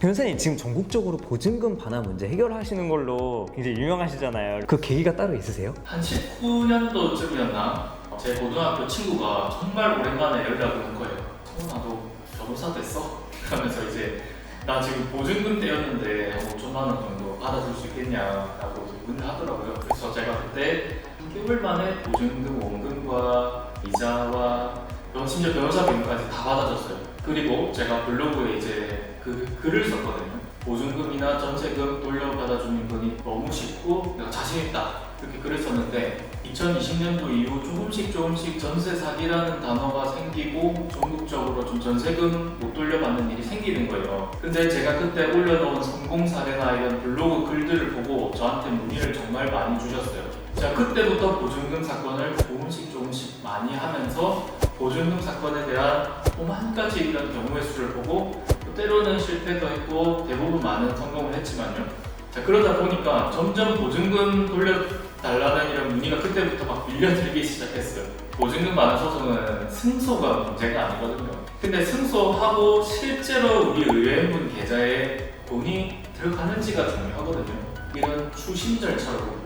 변호사님 지금 전국적으로 보증금 반환 문제 해결하시는 걸로 굉장히 유명하시잖아요. 그 계기가 따로 있으세요? 한 19년도쯤이었나 제 고등학교 친구가 정말 오랜만에 연락을 온 거예요. 어, 나도 변호사 됐어? 그러면서 이제 나 지금 보증금 떼었는데 한 5천만 원 정도 받아줄 수 있겠냐라고 문의를 하더라고요. 그래서 제가 그때 3개월 만에 보증금 원금과 이자와 또 심지어 변호사 비용까지 다 받아줬어요. 그리고 제가 블로그에 이제 그 글을 썼거든요. 보증금이나 전세금 돌려받아주는 건이 너무 쉽고 내가 자신 있다 이렇게 글을 썼는데 2020년도 이후 조금씩 조금씩 전세 사기라는 단어가 생기고 전국적으로 좀 전세금 못 돌려받는 일이 생기는 거예요. 근데 제가 그때 올려놓은 성공 사례나 이런 블로그 글들을 보고 저한테 문의를 정말 많이 주셨어요. 제가 그때부터 보증금 사건을 조금씩 조금씩 많이 하면서 보증금 사건에 대한 오만 가지 이런 경우의 수를 보고 또 때로는 실패도 했고 대부분 많은 성공을 했지만요. 자 그러다 보니까 점점 보증금 돌려달라는 이런 문의가 그때부터 막 밀려들기 시작했어요. 보증금 많은 소송은 승소가 문제가 아니거든요. 근데 승소하고 실제로 우리 의뢰인분 계좌에 돈이 들어가는지가 중요하거든요. 이런 추심 절차로.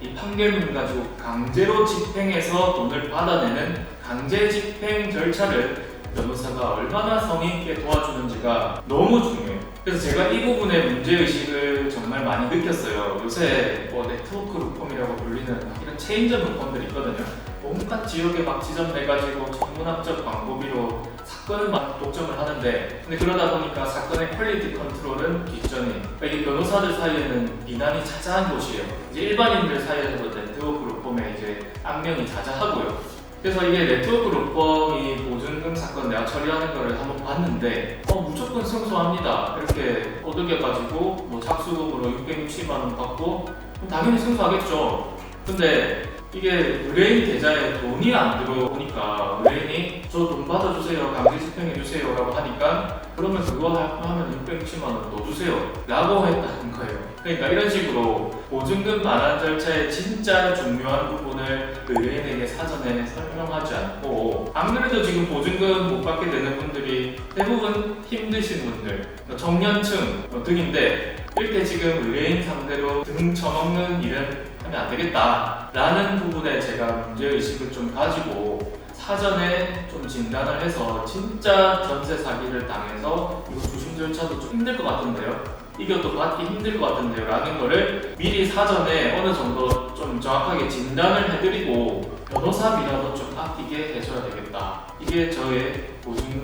이 판결문 가지고 강제로 집행해서 돈을 받아내는 강제 집행 절차를 변호사가 얼마나 성의 있게 도와주는지가 너무 중요해요. 그래서 제가 이 부분의 문제의식을 정말 많이 느꼈어요. 요새 뭐 네트워크 루펌이라고 불리는 이런 체인점 루펌들이 있거든요. 온갖 지역에 막 지점내가지고 전문학적 방법으로 사건을 막 독점을 하는데 근데 그러다 보니까 사건의 퀄리티 컨트롤은 뒷전이 그러니까 이 변호사들 사이에는 비난이 자자한 곳이에요. 이제 일반인들 사이에서도 네트워크 루펌에 이제 악명이 자자하고요. 그래서 이게 네트워크 로펌이 보증금 사건 내가 처리하는 거를 한번 봤는데 어 무조건 승소합니다 이렇게 어득여가지고 뭐 착수금으로 660만 원 받고 당연히 승소하겠죠 근데 이게 의뢰인 계좌에 돈이 안 들어오니까 의뢰인이 저 돈 받아주세요 강제 집행해주세요 라고 하니까 그러면 그거 하- 하면 660만 원더 주세요. 라고 했다는 거예요. 그러니까 이런 식으로 보증금 반환 절차의 진짜 중요한 부분을 의뢰인에게 사전에 설명하지 않고 안 그래도 지금 보증금 못 받게 되는 분들이 대부분 힘드신 분들 그러니까 청년층 뭐 등인데 이렇게 지금 의뢰인 상대로 등 쳐먹는 일은 하면 안 되겠다 라는 부분에 제가 문제의식을 좀 가지고 사전에 좀 진단을 해서 진짜 전세 사기를 당해서 이거 주심 절차도 좀 힘들 것 같은데요? 이것도 받기 힘들 것 같은데요? 라는 거를 미리 사전에 어느 정도 좀 정확하게 진단을 해드리고 변호사비라도 좀 아끼게 해줘야 되겠다. 이게 저의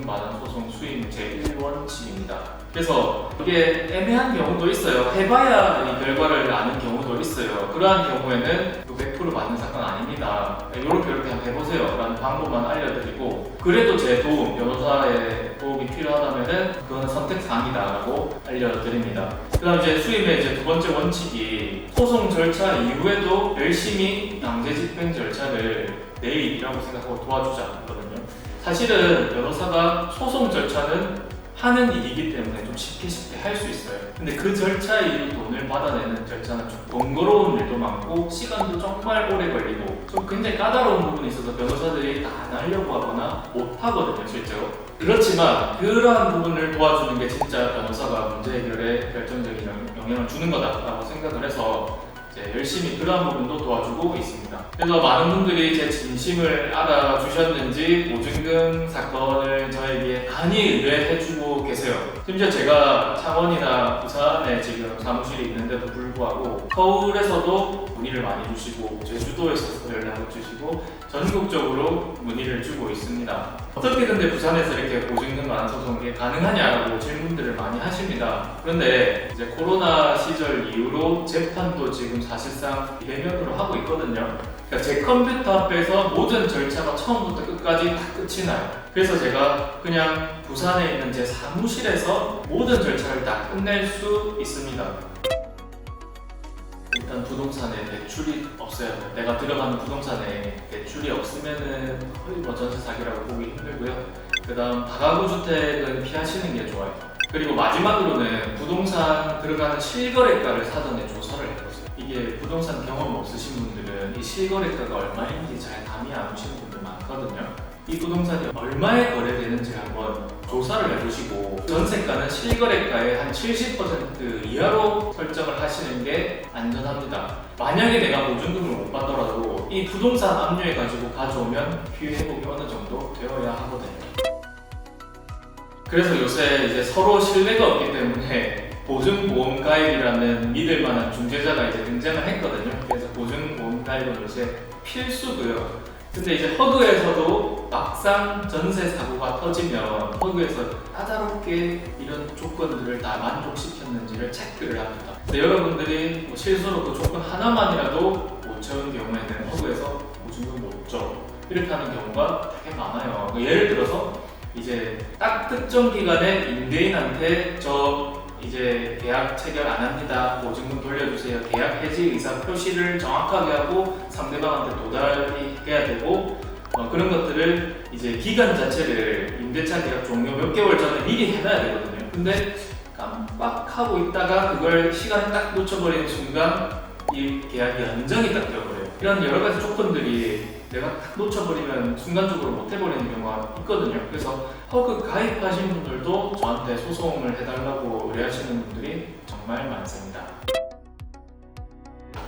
반환 소송 수임 제1원칙입니다. 그래서 이게 애매한 경우도 있어요. 해봐야 이 결과를 아는 경우도 있어요. 그러한 경우에는 100% 맞는 사건 아닙니다. 이렇게 이렇게 한번 해보세요. 라는 방법만 알려드리고 그래도 제 도움, 변호사의 도움이 필요하다면은 그거는 선택사항이다 라고 알려드립니다. 그 다음 이제 수임의 이제 두 번째 원칙이 소송 절차 이후에도 열심히 강제 집행 절차를 내 일이라고 생각하고 도와주자 거든요. 사실은 변호사가 소송 절차는 하는 일이기 때문에 좀 쉽게 쉽게 할 수 있어요. 근데 그 절차에 이 돈을 받아내는 절차는 좀 번거로운 일도 많고 시간도 정말 오래 걸리고 좀 굉장히 까다로운 부분이 있어서 변호사들이 다 안 하려고 하거나 못 하거든요, 실제로. 그렇지만 그러한 부분을 도와주는 게 진짜 변호사가 문제 해결에 결정적인 영- 영향을 주는 거다라고 생각을 해서 열심히 그러한 부분도 도와주고 있습니다. 그래서 많은 분들이 제 진심을 알아주셨는지 보증금 사건을 저에게 많이 의뢰해주고 계세요. 심지어 제가 창원이나 부산에 지금 사무실이 있는데도 불구하고 서울에서도 문의를 많이 주시고 제주도에서도 연락을 주시고 전국적으로 문의를 주고 있습니다. 어떻게 근데 부산에서 이렇게 보증금 반환 소송이 가능하냐라고 질문들을 많이 하십니다. 그런데 이제 코로나 시절 이후로 재판도 지금 사실상 대면으로 하고 있거든요. 그러니까 제 컴퓨터 앞에서 모든 절차가 처음부터 끝까지 다 끝이 나요. 그래서 제가 그냥 부산에 있는 제 사무실에서 모든 절차를 다 끝낼 수 있습니다. 일단 부동산에 대출이 없어요. 내가 들어가는 부동산에 대출이 없으면은 거의 뭐 전세 사기라고 보기 힘들 고요. 그 다음 다가구 주택은 피하시는 게 좋아요. 그리고 마지막으로는 부동산 들어가는 실거래가를 사전에 조사를 해보세요. 이게 부동산 경험 없으신 분들은 이 실거래가가 얼마인지 잘 감이 안 오시는 분들 많거든요. 이 부동산이 얼마에 거래되는지 한번 조사를 해보시고 전세가는 실거래가의 한 70% 이하로 설정을 하시는 게 안전합니다. 만약에 내가 보증금을 못 받더라도 이 부동산 압류해 가지고 가져오면 피해 회복이 어느 정도 되어야 하거든요. 그래서 요새 이제 서로 신뢰가 없기 때문에 보증보험 가입이라는 믿을 만한 중재자가 이제 등장을 했거든요. 그래서 보증보험 가입은 요새 필수고요. 근데 이제 허그에서도 막상 전세 사고가 터지면 허그에서 까다롭게 이런 조건들을 다 만족시켰는지를 체크를 합니다. 근데 여러분들이 뭐 실수로 그 조건 하나만이라도 못 채운 경우에는 허그에서 보증금 못 줘. 이렇게 하는 경우가 되게 많아요. 그 예를 들어서 이제 딱 특정 기간에 임대인한테 저 이제 계약 체결 안 합니다. 보증금 돌려주세요. 계약 해지 의사 표시를 정확하게 하고 상대방한테 도달이 해야 되고 어, 그런 것들을 이제 기간 자체를 임대차 계약 종료 몇 개월 전에 미리 해놔야 되거든요. 근데 깜빡하고 있다가 그걸 시간 딱 놓쳐버리는 순간 이 계약이 연장이 딱 되어버려요. 이런 여러 가지 조건들이 내가 딱 놓쳐버리면 순간적으로 못 해버리는 경우가 있거든요. 그래서 허그 가입하신 분들도 저한테 소송을 해달라고 의뢰하시는 분들이 정말 많습니다.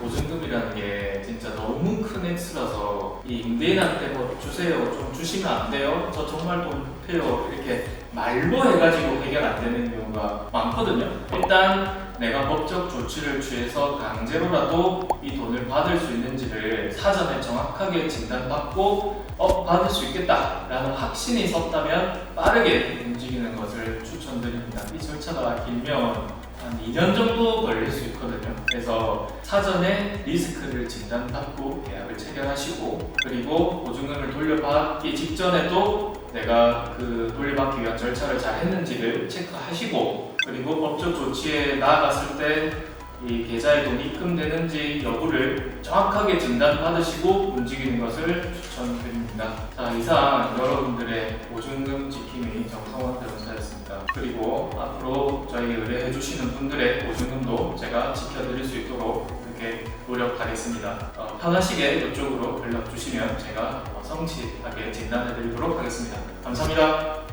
보증금이라는 게 진짜 너무 큰 액수라서 이 임대인한테 뭐 주세요 좀 주시면 안 돼요 저 정말 돈 급해요 이렇게 말로 해가지고 해결 안 되는 경우가 많거든요 일단 내가 법적 조치를 취해서 강제로라도 이 돈을 받을 수 있는지를 사전에 정확하게 진단받고 어 받을 수 있겠다라는 확신이 섰다면 빠르게 움직이는 것을 추천드립니다 이 절차가 길면 한 2년 정도 걸릴 수 있거든요. 그래서 사전에 리스크를 진단받고 계약을 체결하시고 그리고 보증금을 돌려받기 직전에도 내가 그 돌려받기 위한 절차를 잘 했는지를 체크하시고 그리고 법적 조치에 나아갔을 때 이 계좌에 돈이 입금되는지 여부를 정확하게 진단받으시고 움직이는 것을 추천드립니다. 자, 이상 여러분들의 보증금 지킴이 정성원 변호사였습니다. 그리고 앞으로 저희 의뢰해 주시는 분들의 보증금도 제가 지켜드릴 수 있도록 그렇게 노력하겠습니다. 어, 편하시게 이쪽으로 연락 주시면 제가 어, 성실하게 진단해 드리도록 하겠습니다. 감사합니다.